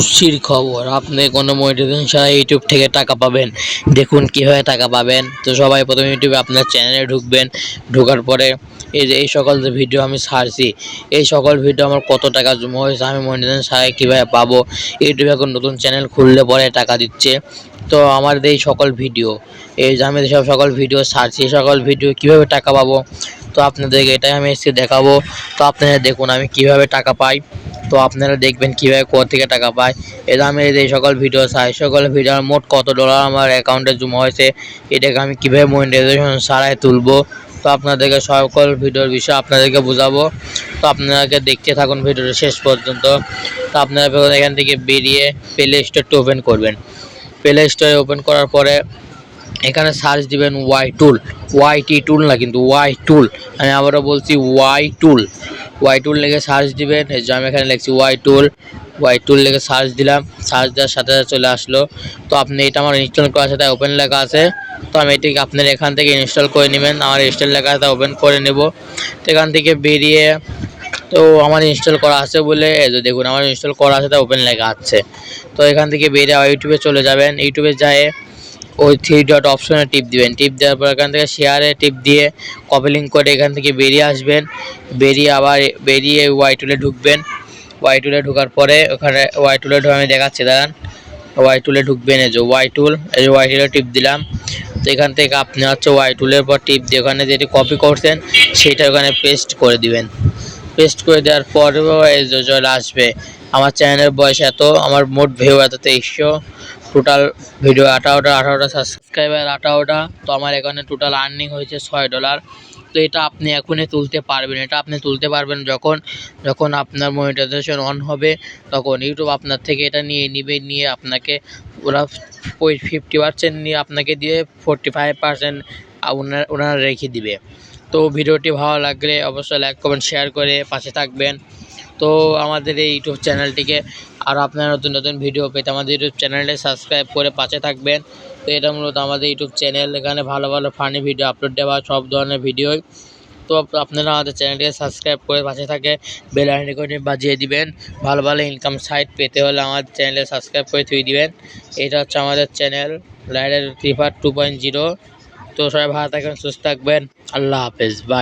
খুশির খবর। আপনি কোনো মোটিভেশন ছাড়া ইউটিউব থেকে টাকা পাবেন। দেখুন কীভাবে টাকা পাবেন। তো সবাই প্রথমে ইউটিউবে আপনার চ্যানেলে ঢুকবেন। ঢোকার পরে এই যে এই সকল যে ভিডিও আমি ছাড়ছি, এই সকল ভিডিও আমার কত টাকা জমা হয়েছে, আমি মনিটাইজেশন ছাড়া কীভাবে পাবো? ইউটিউবে এখন নতুন চ্যানেল খুললে পরে টাকা দিচ্ছে। তো আমার এই সকল ভিডিও এই যে আমি সব সকল ভিডিও ছাড়ছি, এই সকল ভিডিও কীভাবে টাকা পাবো? তো আপনাদেরকে এটাই আমি এসে দেখাবো। তো আপনারা দেখুন আমি কীভাবে টাকা পাই। তো আপনারা দেখবেন কীভাবে কোথা থেকে টাকা পায়। এটা আমি এই সকল ভিডিও চাই সকল ভিডিওর মোট কত ডলার আমার অ্যাকাউন্টে জমা হয়েছে, এটাকে আমি কীভাবে মনিটাইজেশন ছাড়াই তুলবো, তো আপনাদেরকে সকল ভিডিওর বিষয়ে আপনাদেরকে বোঝাবো। তো আপনাদেরকে দেখতে থাকুন ভিডিওটা শেষ পর্যন্ত। তো আপনারা এখান থেকে বেরিয়ে প্লে স্টোরটি ওপেন করবেন। প্লে স্টোরে ওপেন করার পরে এখানে সার্চ দিবেন ওয়াই টুল ওয়াই টি টুল না কিন্তু ওয়াই টুল আমি আবারও বলছি ওয়াই টুল ওয়াই টুল লিখে সার্চ দিবেন। এই যে আমি এখানে লিখছি ওয়াই টুল ওয়াই টুল লিখে সার্চ দিলাম। সার্চ দেওয়ার সাথে সাথে চলে আসলো। তো আপনি এটা আমার ইনস্টল করা আছে তাই ওপেন লেখা আছে। তো আমি এটিকে আপনার এখান থেকে ইনস্টল করে নেবেন। আমার ইনস্টল লেখা আছে ওপেন করে নেব। তো এখান থেকে বেরিয়ে তো আমার ইনস্টল করা আছে বলে দেখুন, আমার ইনস্টল করা আছে তাই ওপেন লেখা আছে। তো এখান থেকে বেরিয়ে ইউটিউবে চলে যাবেন। ইউটিউবে যায় ওই থ্রি ডট অপশনে টিপ দিবেন। টিপ দেওয়ার পর এখান থেকে শেয়ারে টিপ দিয়ে কপি লিঙ্ক করে এখান থেকে বেরিয়ে আসবেন। বেরিয়ে আবার বেরিয়ে ওয়াই টুলে ঢুকবেন। ওয়াই টুলে ঢোকার পরে ওখানে ওয়াই টুলে ঢুকে আমি দেখাচ্ছি, দাঁড়ান। ওয়াই টুলে ঢুকবেন এই যে ওয়াই টুল এই যে ওয়াই টুলে টিপ দিলাম। তো এখান থেকে আপনি হচ্ছে ওয়াই টুলের পর টিপ দিয়ে ওখানে যেটি কপি করছেন, সেটা ওখানে পেস্ট করে দিবেন। পেস্ট করে দেওয়ার পরেও এই চলে আসবে। আমার চ্যানেলের বয়স এত, আমার মোট ভিউ এত তেইশশো। টোটাল ভিডিও আঠারোটা আঠারোটা সাবস্ক্রাইবার আঠারোটা। তো আমার এখানে টোটাল আর্নিং হয়েছে ছয় ডলার তো এটা আপনি এখনই তুলতে পারবেন। এটা আপনি তুলতে পারবেন যখন যখন আপনার মনিটাইজেশন অন হবে, তখন ইউটিউব আপনার থেকে এটা নিয়ে নিবে, নিয়ে আপনাকে ওরা ওই ফিফটি পার্সেন্ট নিয়ে আপনাকে দিয়ে ফোরটি ফাইভ পার্সেন্ট ওনারা ওনারা রেখে দিবে। তো ভিডিওটি ভালো লাগলে অবশ্যই লাইক কমেন্ট শেয়ার করে পাশে থাকবেন। তো আমাদের এই ইউটিউব চ্যানেলটিকে আর আপনারা নতুন নতুন ভিডিও পেতে আমাদের ইউটিউব চ্যানেলটি সাবস্ক্রাইব করে পাশে থাকবেন। তো এটা মূলত আমাদের ইউটিউব চ্যানেল এখানে ভালো ভালো ফানি ভিডিও আপলোড দেওয়া, সব ধরনের ভিডিওই তো আপনারা আমাদের চ্যানেলটিকে সাবস্ক্রাইব করে পাশে থাকে বেল আইকনে বাজিয়ে দিবেন। ভালো ভালো ইনকাম সাইট পেতে হলে আমাদের চ্যানেলে সাবস্ক্রাইব করে থুই দিবেন। এটা হচ্ছে আমাদের channel leader refer two point zero তো সবাই ভালো থাকবেন, সুস্থ থাকবেন। আল্লাহ হাফেজ বাই